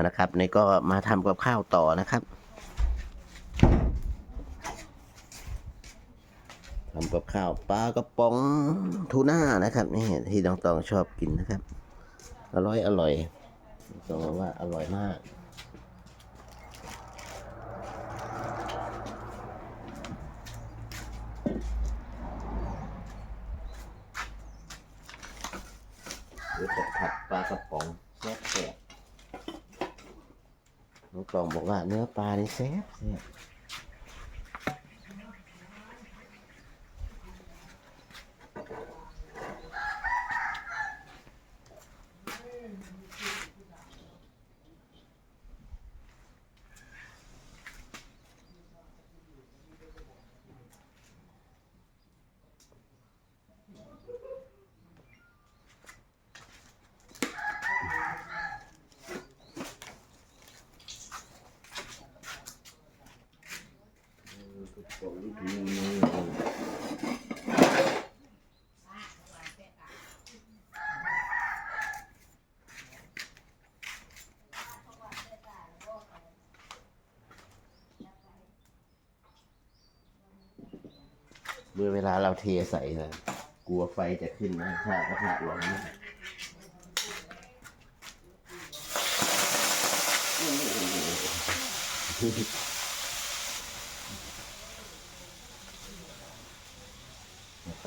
นะครับนี่ก็มาทำกับข้าวต่อนะครับทำกับข้าวปลากระป๋องทูน่านะครับนี่ที่น้องตองชอบกินนะครับ อร่อยอร่อยต้องว่าอร่อยมาก หรือจะผัดปลากระป๋องแซ่บแซ่บน้อง กล่องบอกว่าเนื้อปลานี่แซ่บแซ่บกระป๋องทูน่า เมื่อเวลาเราเทใส่นะกลัวไฟจะขึ้นนะถ้ากระทะร้อนนะ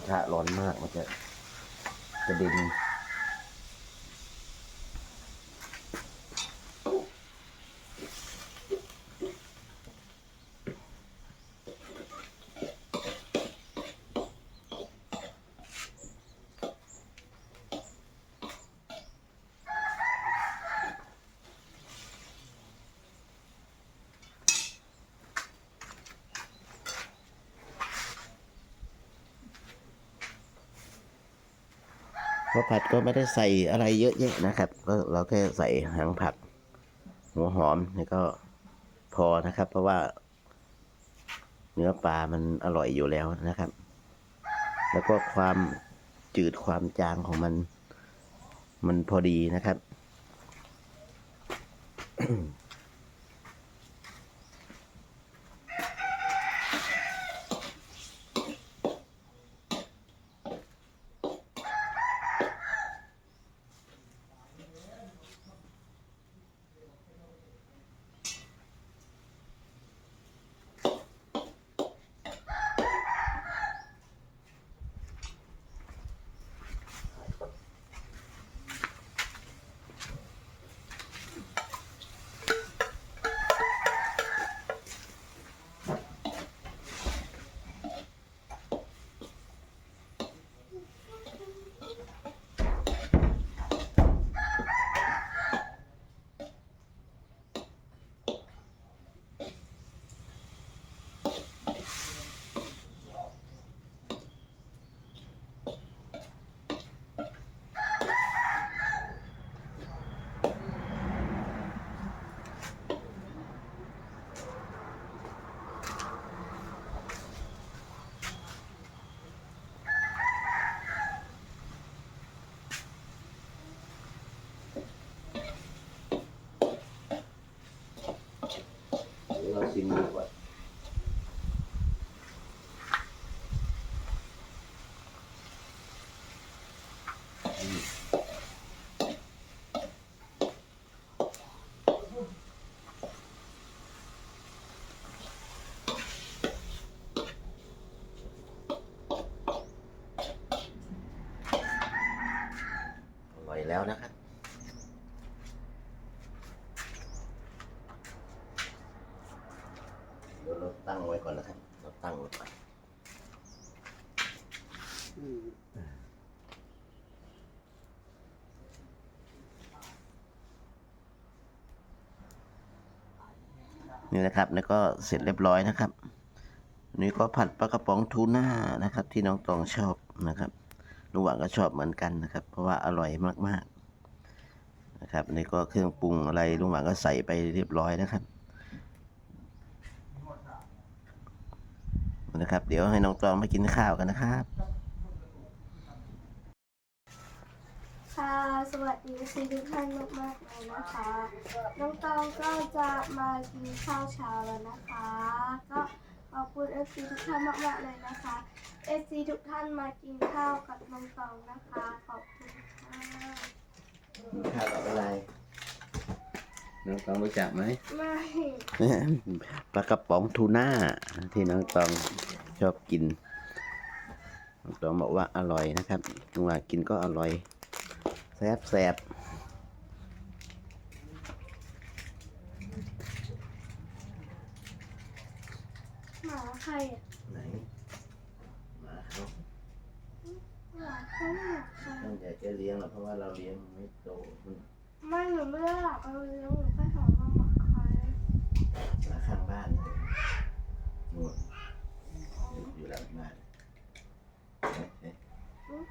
ระทะร้อนมากมันจะกระเด็น ข้าวผัดก็ไม่ได้ใส่อะไรเยอะแยะนะครับ ก็เราแค่ใส่หางผัก หัวหอมนี่ก็พอนะครับ เพราะว่า เนื้อปลามันอร่อยอยู่แล้วนะครับ แล้วก็ความจืดความจางของมัน มันพอดีนะครับ แล้วนะครับ เดี๋ยวเราตั้งไว้ก่อนนะครับ เราตั้งไว้ก่อนนี่นะครับ แล้วก็เสร็จเรียบร้อยนะครับ นี่ก็ผัดปลากระป๋องทูน่านะครับ ที่น้องตองชอบนะครับ ลุงหวังก็ชอบเหมือนกันนะครับ เพราะว่าอร่อยมากๆนะครับนี่ก็เครื่องปรุงอะไรลุงหวังก็ใส่ไปเรียบร้อยนะครับนะครับ เดี๋ยวให้น้องตองมากินข้าวกันนะครับค่ะสวัสดีทุกท่านมากๆเลยนะคะ น้องตองก็จะมากินข้าวเช้าแล้วนะคะ ก็ อบคุณเอฟซีทุกท่านมากๆเลยนะคะเอฟซีทุกท่านมากินข้าวกับน้องตองนะคะ ขอบคุณค่ะข้าวกับอะไรน้องตองรู้จักไหมไม่ปลากระป๋องทูน่าที่น้องตองชอบกินน้องตองบอกว่าอร่อยนะครับลุงว่ากินก็อร่อยแซ่บแซ่บ หมาใคร อะไหนมาเขาหมาเขาหมาใครต้องอยากจะเลี้ยงหรอกเพราะว่าเราเลี้ยงไม่โตมันไม่หนูไม่ได้หลับเอาเลี้ยงหนูแค่ถามว่าหมาใครมาข้างบ้านเลยนู่นอยู่อยู่หลังบ้านเอ๊ะเอ๊ะ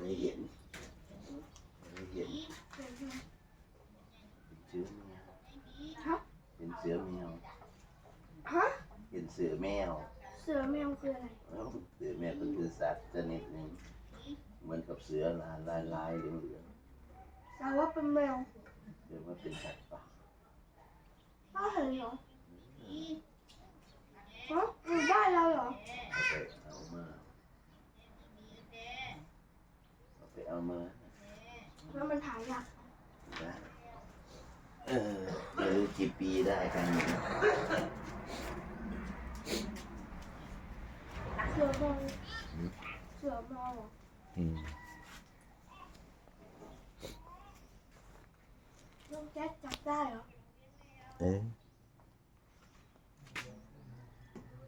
ไม่เห็นไม่เห็นเป็นเสือแมว ฮะ เป็นเสือแมว ฮะ เป็นเสือแมว เสือ แมวคืออะไรเอ้าเสือแมวก็คือสัตว์ชนิดหนึ่งเหมือนกับเสือลายลายลายเหลืองเหลืองแต่ว่าเป็นแมวๆเรียกว่าเป็นสัตว์ป่าป้าเห็นเหรอฮะอยู่บ้านเราเหรอเอาไปเอามาเอาไปเอามาแล้วมันหายากได้เออไม่รู้กี่ปีได้กันนี้เสือแมวเสื อแมวเหรออืมลูกแจ๊คจับได้เหรอเออ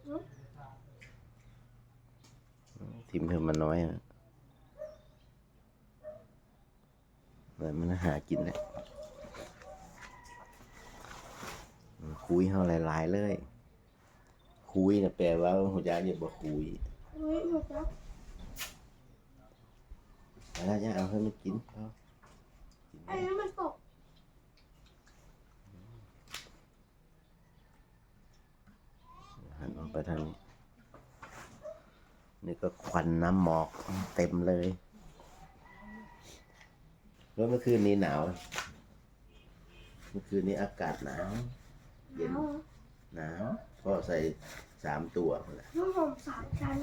หึทิมเพิ่มมาน้อยอะแต่มันหากินแหละมันคุยเฮาหลายๆเลย คุยนะแปลว่าหัวใจอย่าบอกคุยอุ้ยหนูจับ แล้วจะเอาให้มันกินเอากินไอ้นี่มันตกหันออกไปทางนี้ นี่ก็ควันน้ำหมอกเต็มเลย แล้วเมื่อคืนนี้หนาว เมื่อคืนนี้อากาศหนาว เย็นเอาหนาวพ่อใส่สามตัวคนละลูกผมสามชั้น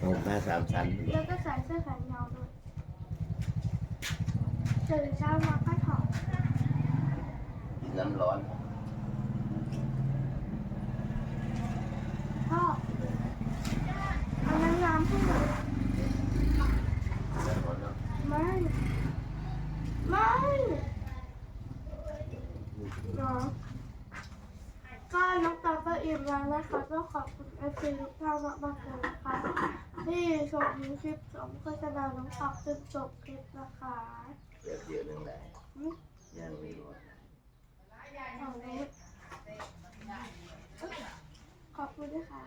ผมผ้าสามชั้น แล้วก็ใส่เสื้อแขนยาวด้วย ตื่นเช้ามาก็ถอดกินน้ำร้อนพ่อเอาน้ำน้ำให้หน่อยน้ำร้อนเนาะไม่ไม่เนาะก็น้องตาก็อิ่มแล้วนะคะก็ขอบคุณเอฟซีทุกท่านมากๆเลยนะคะที่ชมคลิปชมโฆษณาน้องตาจนจบคลิปนะคะ เดี๋ยวเดี๋ยวหนึงแหละอืมย่างไม่ร้อนเอาเลยขอบคุณด้วยค่ะ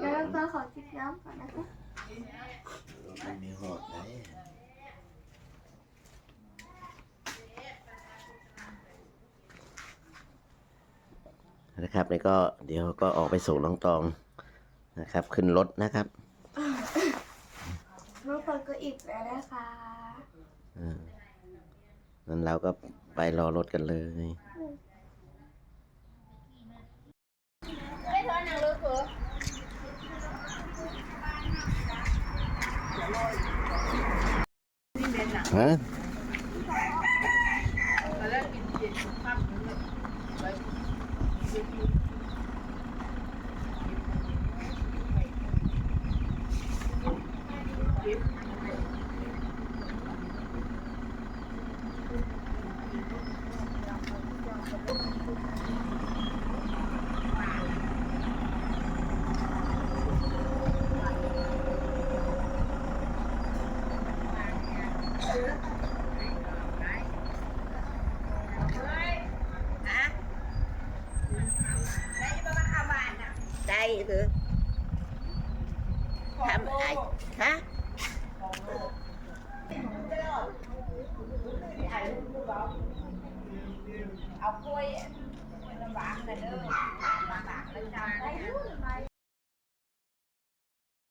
แล้วน้องตาขอจิบน้ำก่อนนะคะไม่มีหอดไหนนะครับนี่ก็เดี๋ยวก็ออกไปส่งน้องตองนะครับ ขึ้นรถนะครับ น้องตาก็อิ่มแล้วนะคะอ่า นั้นเราก็ไปรอรถกันเลย ฮะ หรือทำอะไรฮะเอากล้วยลำบากเลยเด้อลำบากเลยจ้า